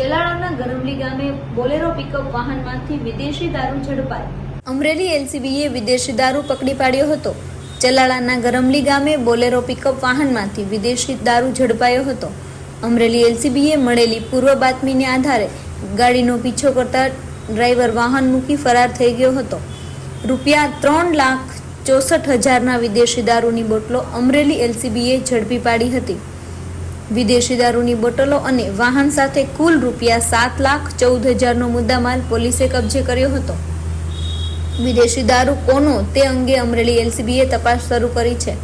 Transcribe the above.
ચલાળાના ગરમલી ગામે Bolero pickup વાહનમાંથી વિદેશી દારૂ ઝડપાય. અમરેલી એલસીબીએ વિદેશી દારૂ પકડી પાડ્યો હતો. ચલાળાના ગરમલી ગામે બોલેરો પિકઅપ વાહનમાંથી વિદેશી દારૂ ઝડપાયો હતો. અમરેલી એલસીબીએ મળેલી પૂર્વ બાતમીને આધારે ગાડીનો પીછો કરતા ડ્રાઈવર વાહન મૂકી ફરાર થઈ ગયો હતો. રૂપિયા ત્રણ લાખ ચોસઠ હજારના વિદેશી દારૂની બોટલો અમરેલી એલસીબીએ ઝડપી પાડી હતી. વિદેશી દારૂની બોટલો અને વાહન સાથે કુલ રૂપિયા સાત લાખ ચૌદ હજારનો મુદ્દામાલ પોલીસે કબજે કર્યો હતો. વિદેશી દારૂ કોનો તે અંગે અમરેલી એલસીબીએ તપાસ શરૂ કરી છે.